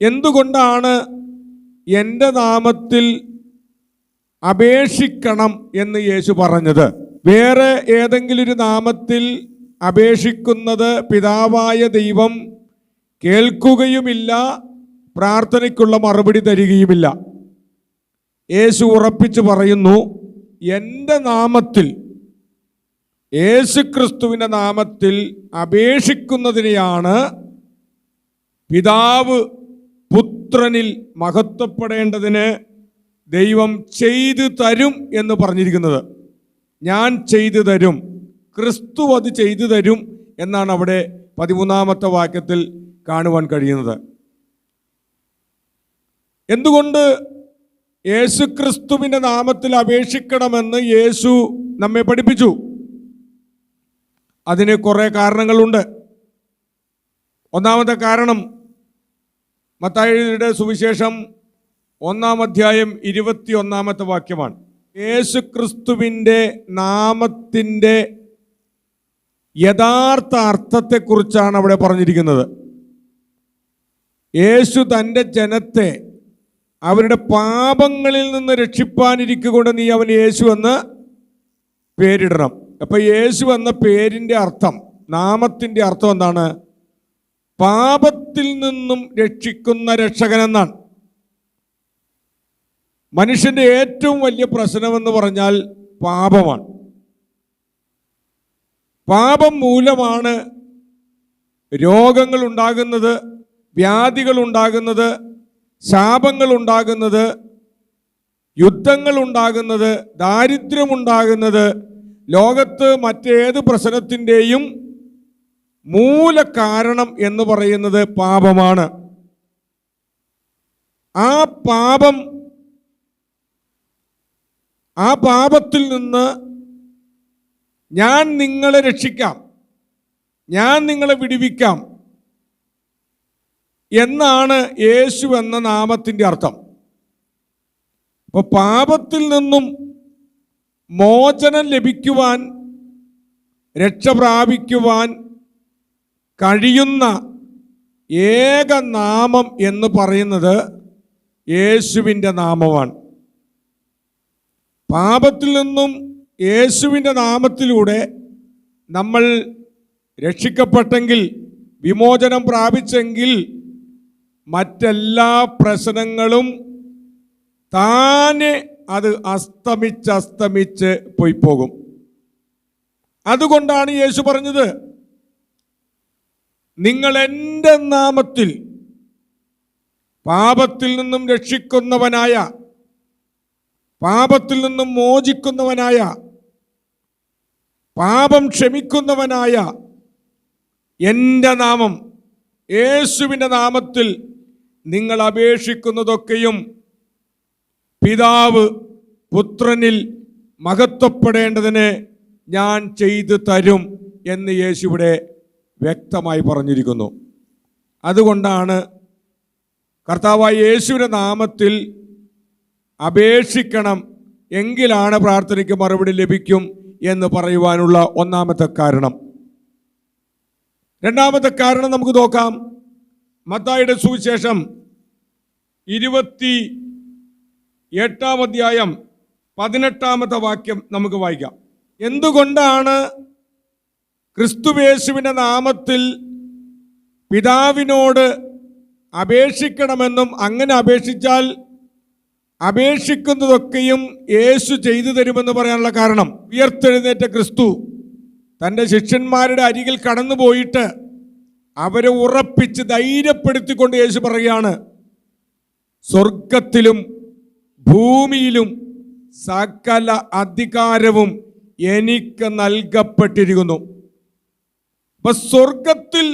എന്തുകൊണ്ടാണ് എന്റെ നാമത്തിൽ അപേക്ഷിക്കണം എന്ന് യേശു പറഞ്ഞത്? വേറെ ഏതെങ്കിലും ഒരു നാമത്തിൽ അപേക്ഷിക്കുന്നത് പിതാവായ ദൈവം കേൾക്കുകയുമില്ല പ്രാർത്ഥനയ്ക്കുള്ള മറുപടി തരികയുമില്ല. യേശു ഉറപ്പിച്ചു പറയുന്നു എന്റെ നാമത്തിൽ യേശു ക്രിസ്തുവിന്റെ നാമത്തിൽ അപേക്ഷിക്കുന്നതിനെയാണ് പിതാവ് പുത്രനിൽ മഹത്വപ്പെടേണ്ടതിന് ദൈവം ചെയ്തു തരും എന്ന് പറഞ്ഞിരിക്കുന്നത്. ഞാൻ ചെയ്തു തരും ക്രിസ്തു അത് ചെയ്തു തരും എന്നാണ് അവിടെ പതിമൂന്നാമത്തെ വാക്യത്തിൽ കാണുവാൻ കഴിയുന്നത്. എന്തുകൊണ്ട് യേശു ക്രിസ്തുവിന്റെ നാമത്തിൽ അപേക്ഷിക്കണമെന്ന് യേശു നമ്മെ പഠിപ്പിച്ചു? അതിന് കുറേ കാരണങ്ങളുണ്ട്. ഒന്നാമത്തെ കാരണം മത്തായിയുടെ സുവിശേഷം ഒന്നാം അധ്യായം ഇരുപത്തി ഒന്നാമത്തെ വാക്യമാണ്. യേശു ക്രിസ്തുവിന്റെ നാമത്തിന്റെ യഥാർത്ഥ അർത്ഥത്തെക്കുറിച്ചാണ് അവിടെ പറഞ്ഞിരിക്കുന്നത്. യേശു തന്റെ ജനത്തെ അവരുടെ പാപങ്ങളിൽ നിന്ന് രക്ഷിപ്പാനിരിക്കൊണ്ട് നീ അവൻ യേശു എന്ന് പേരിടണം. അപ്പം യേശു എന്ന പേരിന്റെ അർത്ഥം നാമത്തിന്റെ അർത്ഥം എന്താണ്? പാപത്തിൽ നിന്നും രക്ഷിക്കുന്ന രക്ഷകൻ എന്നാണ് മനുഷ്യന്റെ ഏറ്റവും വലിയ പ്രശ്നമെന്ന് പറഞ്ഞാൽ പാപമാണ്. പാപം മൂലമാണ് രോഗങ്ങൾ ഉണ്ടാകുന്നത് വ്യാധികൾ ഉണ്ടാകുന്നത് ശാപങ്ങൾ ഉണ്ടാകുന്നത് യുദ്ധങ്ങൾ ഉണ്ടാകുന്നത് ദാരിദ്ര്യമുണ്ടാകുന്നത് ലോകത്ത് മറ്റേത് പ്രശ്നത്തിന്റെയും മൂല കാരണം എന്ന് പറയുന്നത് പാപമാണ്. ആ പാപം ആ പാപത്തിൽ നിന്ന് ഞാൻ നിങ്ങളെ രക്ഷിക്കാം. ഞാൻ നിങ്ങളെ വിടിവിക്കാം എന്നാണ് യേശു എന്ന നാമത്തിന്റെ അർത്ഥം. അപ്പോൾ പാപത്തിൽ നിന്നും മോചനം ലഭിക്കുവാൻ രക്ഷ പ്രാപിക്കുവാൻ കഴിയുന്ന ഏക നാമം എന്ന് പറയുന്നത് യേശുവിന്റെ നാമമാണ്. പാപത്തിൽ നിന്നും യേശുവിന്റെ നാമത്തിലൂടെ നമ്മൾ രക്ഷിക്കപ്പെട്ടെങ്കിൽ വിമോചനം പ്രാപിച്ചെങ്കിൽ മറ്റെല്ലാ പ്രശ്നങ്ങളും താനെ അത് അസ്തമിച്ച് അസ്തമിച്ച് പോയി പോകും. അതുകൊണ്ടാണ് യേശു പറഞ്ഞത് നിങ്ങൾ എന്റെ നാമത്തിൽ പാപത്തിൽ നിന്നും രക്ഷിക്കുന്നവനായ പാപത്തിൽ നിന്നും മോചിക്കുന്നവനായ പാപം ക്ഷമിക്കുന്നവനായ എന്റെ നാമം യേശുവിന്റെ നാമത്തിൽ നിങ്ങൾ അപേക്ഷിക്കുന്നതൊക്കെയും പിതാവ് പുത്രനിൽ മഹത്വപ്പെടേണ്ടതിന് ഞാൻ ചെയ്തു തരും എന്ന് യേശു ഇവിടെ വ്യക്തമായി പറഞ്ഞിരിക്കുന്നു. അതുകൊണ്ടാണ് കർത്താവായ യേശുവിന്റെ നാമത്തിൽ അപേക്ഷിക്കണം എങ്കിലാണ് പ്രാർത്ഥനയ്ക്ക് മറുപടി ലഭിക്കും എന്ന് പറയുവാനുള്ള ഒന്നാമത്തെ കാരണം. രണ്ടാമത്തെ കാരണം നമുക്ക് നോക്കാം. മത്തായുടെ സുവിശേഷം ഇരുപത്തി എട്ടാം അധ്യായം പതിനെട്ടാമത്തെ വാക്യം നമുക്ക് വായിക്കാം. എന്തുകൊണ്ടാണ് ക്രിസ്തുവേശുവിന്റെ നാമത്തിൽ പിതാവിനോട് അപേക്ഷിക്കണമെന്നും അങ്ങനെ അപേക്ഷിച്ചാൽ അപേക്ഷിക്കുന്നതൊക്കെയും യേശു ചെയ്തു തരുമെന്ന് പറയാനുള്ള കാരണം ഉയർത്തെഴുന്നേറ്റ ക്രിസ്തു തന്റെ ശിഷ്യന്മാരുടെ അരികിൽ കടന്നു പോയിട്ട് അവരെ ഉറപ്പിച്ച് ധൈര്യപ്പെടുത്തിക്കൊണ്ട് യേശു പറയുകയാണ് സ്വർഗത്തിലും ഭൂമിയിലും സകല അധികാരവും എനിക്ക് നൽകപ്പെട്ടിരിക്കുന്നു. അപ്പൊ സ്വർഗത്തിൽ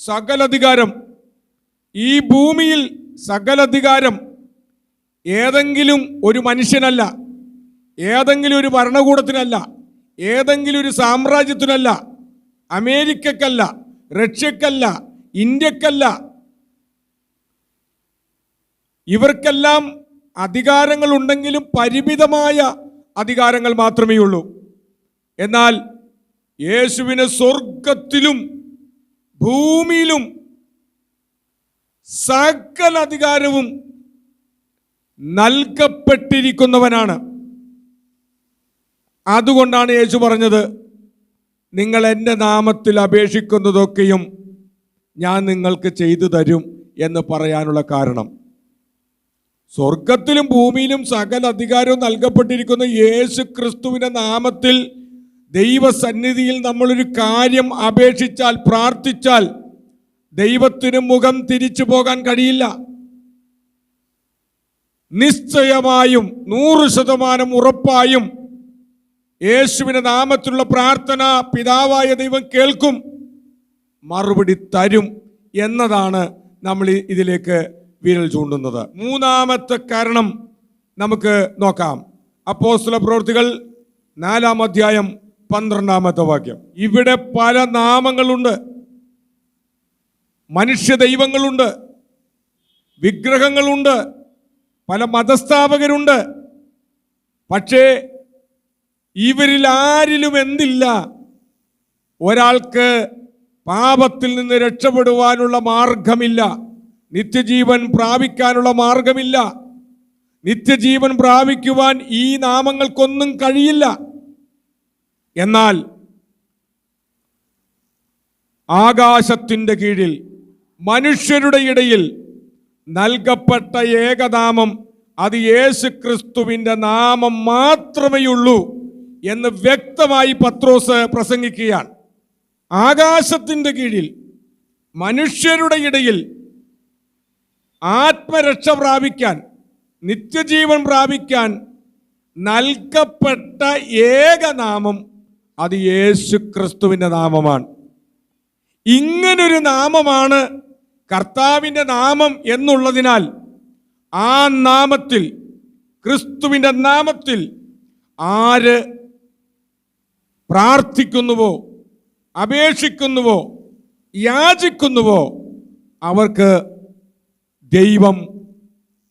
സകലധികാരം ഈ ഭൂമിയിൽ സകലധികാരം ഏതെങ്കിലും ഒരു മനുഷ്യനല്ല ഏതെങ്കിലും ഒരു ഭരണകൂടത്തിനല്ല ഏതെങ്കിലും ഒരു സാമ്രാജ്യത്തിനല്ല അമേരിക്കക്കല്ല റഷ്യക്കല്ല ഇന്ത്യക്കല്ല. ഇവർക്കെല്ലാം അധികാരങ്ങൾ ഉണ്ടെങ്കിലും പരിമിതമായ അധികാരങ്ങൾ മാത്രമേ ഉള്ളൂ എന്നാൽ യേശുവിന് സ്വർഗത്തിലും ഭൂമിയിലും സകല അധികാരവും നൽകപ്പെട്ടിരിക്കുന്നവനാണ്. അതുകൊണ്ടാണ് യേശു പറഞ്ഞത് നിങ്ങൾ എന്റെ നാമത്തിൽ അപേക്ഷിക്കുന്നതൊക്കെയും ഞാൻ നിങ്ങൾക്ക് ചെയ്തു തരും എന്ന് പറയാനുള്ള കാരണം. സ്വർഗത്തിലും ഭൂമിയിലും സകല അധികാരവും നൽകപ്പെട്ടിരിക്കുന്ന യേശു ക്രിസ്തുവിന്റെ നാമത്തിൽ ദൈവസന്നിധിയിൽ നമ്മളൊരു കാര്യം അപേക്ഷിച്ചാൽ പ്രാർത്ഥിച്ചാൽ ദൈവത്തിന് മുഖം തിരിച്ചു പോകാൻ കഴിയില്ല. നിശ്ചയമായും നൂറ് ശതമാനം ഉറപ്പായും യേശുവിന്റെ നാമത്തിലുള്ള പ്രാർത്ഥന പിതാവായ ദൈവം കേൾക്കും മറുപടി തരും എന്നതാണ് നമ്മൾ ഇതിലേക്ക് വിരൽ ചൂണ്ടുന്നത്. മൂന്നാമത്തെ കാരണം നമുക്ക് നോക്കാം. അപ്പോസ്തല പ്രവൃത്തികൾ നാലാം അധ്യായം പന്ത്രണ്ടാമത്തെ വാക്യം. ഇവിടെ പല നാമങ്ങളുണ്ട്. മനുഷ്യ ദൈവങ്ങളുണ്ട് വിഗ്രഹങ്ങളുണ്ട്. പല മതസ്ഥാപകരുണ്ട്. പക്ഷേ ഇവരിൽ ആരിലും എന്തില്ല. ഒരാൾക്ക് പാപത്തിൽ നിന്ന് രക്ഷപ്പെടുവാനുള്ള മാർഗമില്ല. നിത്യജീവൻ പ്രാപിക്കാനുള്ള മാർഗമില്ല. നിത്യജീവൻ പ്രാപിക്കുവാൻ ഈ നാമങ്ങൾക്കൊന്നും കഴിയില്ല. എന്നാൽ ആകാശത്തിന്റെ കീഴിൽ മനുഷ്യരുടെ ഇടയിൽ നൽകപ്പെട്ട ഏകനാമം അത് യേശു ക്രിസ്തുവിന്റെ നാമം മാത്രമേയുള്ളൂ എന്ന് വ്യക്തമായി പത്രോസ് പ്രസംഗിക്കുകയാണ്. ആകാശത്തിന്റെ കീഴിൽ മനുഷ്യരുടെ ഇടയിൽ ആത്മരക്ഷ പ്രാപിക്കാൻ നിത്യജീവൻ പ്രാപിക്കാൻ നൽകപ്പെട്ട ഏകനാമം അത് യേശു ക്രിസ്തുവിന്റെ നാമമാണ്. ഇങ്ങനൊരു നാമമാണ് കർത്താവിന്റെ നാമം എന്നുള്ളതിനാൽ ആ നാമത്തിൽ ക്രിസ്തുവിന്റെ നാമത്തിൽ ആര് പ്രാർത്ഥിക്കുന്നുവോ അപേക്ഷിക്കുന്നുവോ യാചിക്കുന്നുവോ അവർക്ക് ദൈവം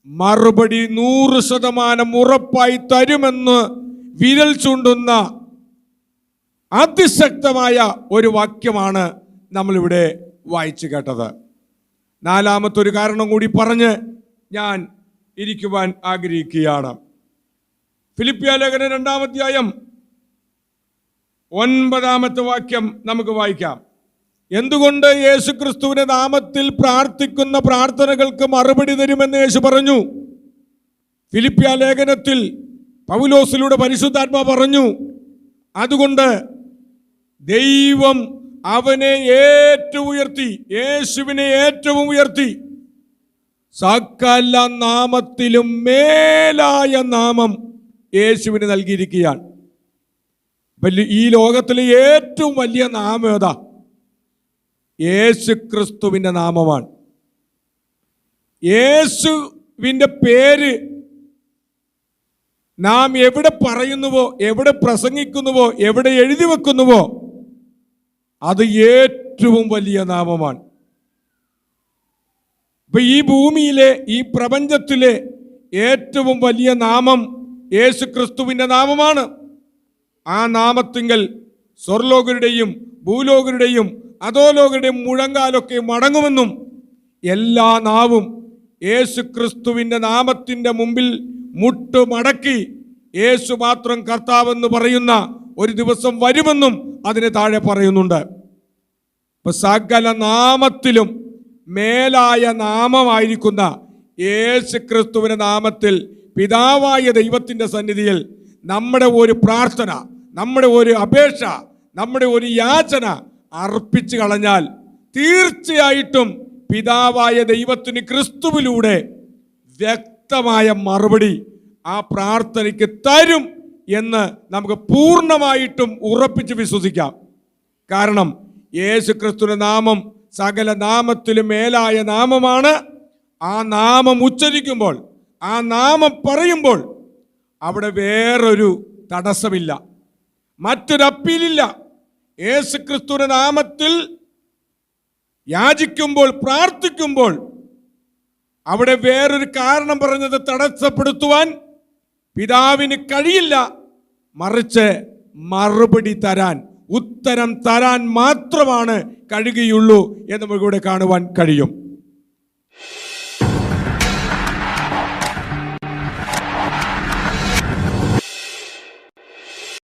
മറുപടി നൂറ് ശതമാനം ഉറപ്പായി തരുമെന്ന് വിരൽ ചൂണ്ടുന്ന അതിശക്തമായ ഒരു വാക്യമാണ് നമ്മളിവിടെ വായിച്ചു കേട്ടത്. നാലാമത്തെ ഒരു കാരണം കൂടി പറഞ്ഞ് ഞാൻ ഇരിക്കുവാൻ ആഗ്രഹിക്കുകയാണ്. ഫിലിപ്പിയ ലേഖന രണ്ടാമധ്യായം ഒൻപതാമത്തെ വാക്യം നമുക്ക് വായിക്കാം. എന്തുകൊണ്ട് യേശു ക്രിസ്തുവിന്റെ നാമത്തിൽ പ്രാർത്ഥിക്കുന്ന പ്രാർത്ഥനകൾക്ക് മറുപടി തരുമെന്ന് യേശു പറഞ്ഞു. ഫിലിപ്പിയ ലേഖനത്തിൽ പൗലോസിലൂടെ പരിശുദ്ധാത്മ പറഞ്ഞു അതുകൊണ്ട് ദൈവം അവനെ ഏറ്റവും ഉയർത്തി യേശുവിനെ ഏറ്റവും ഉയർത്തി. സകല നാമത്തിലും മേലായ നാമം യേശുവിന് നൽകിയിരിക്കുകയാണ്. ഈ ലോകത്തിലെ ഏറ്റവും വലിയ നാമം ഏതാ? യേശു ക്രിസ്തുവിന്റെ നാമമാണ്. യേശുവിന്റെ പേര് നാം എവിടെ പറയുന്നുവോ എവിടെ പ്രസംഗിക്കുന്നുവോ എവിടെ എഴുതി വെക്കുന്നുവോ അത് ഏറ്റവും വലിയ നാമമാണ്. ഇപ്പൊ ഈ ഭൂമിയിലെ ഈ പ്രപഞ്ചത്തിലെ ഏറ്റവും വലിയ നാമം യേശു ക്രിസ്തുവിന്റെ നാമമാണ്. ആ നാമത്തിങ്കൽ സ്വർലോകരുടെയും ഭൂലോകരുടെയും അധോലോകരുടെയും മുഴങ്കാലൊക്കെ മടങ്ങുമെന്നും എല്ലാ നാവും യേശു ക്രിസ്തുവിന്റെ നാമത്തിന്റെ മുമ്പിൽ മുട്ടുമടക്കി യേശു മാത്രം കർത്താവെന്ന് പറയുന്ന ഒരു ദിവസം വരുമെന്നും അതിന് താഴെ പറയുന്നുണ്ട്. ഇപ്പൊ സകല നാമത്തിലും മേലായ നാമമായിരിക്കുന്ന യേശു ക്രിസ്തുവിന്റെ നാമത്തിൽ പിതാവായ ദൈവത്തിന്റെ സന്നിധിയിൽ നമ്മുടെ ഒരു പ്രാർത്ഥന നമ്മുടെ ഒരു അപേക്ഷ നമ്മുടെ ഒരു യാചന അർപ്പിച്ചു കളഞ്ഞാൽ തീർച്ചയായിട്ടും പിതാവായ ദൈവത്തിന് ക്രിസ്തുവിലൂടെ വ്യക്തമായ മറുപടി ആ പ്രാർത്ഥനയ്ക്ക് തരും എന്ന് നമുക്ക് പൂർണമായിട്ടും ഉറപ്പിച്ച് വിശ്വസിക്കാം. കാരണം യേശു ക്രിസ്തുവിന്റെ നാമം സകല നാമത്തിലും മേലായ നാമമാണ്. ആ നാമം ഉച്ചരിക്കുമ്പോൾ ആ നാമം പറയുമ്പോൾ അവിടെ വേറൊരു തടസ്സമില്ല. മറ്റൊരപ്പീലില്ല. യേശു ക്രിസ്തുവിന്റെ നാമത്തിൽ യാചിക്കുമ്പോൾ പ്രാർത്ഥിക്കുമ്പോൾ അവിടെ വേറൊരു കാരണം പറഞ്ഞത് തടസ്സപ്പെടുത്തുവാൻ പിതാവിന് കഴിയില്ല. മറിച്ച് മറുപടി തരാൻ. ഉത്തരം തരാൻ മാത്രമാണ് കഴിയുകയുള്ളൂ എന്ന് നമുക്കിവിടെ കാണുവാൻ കഴിയും.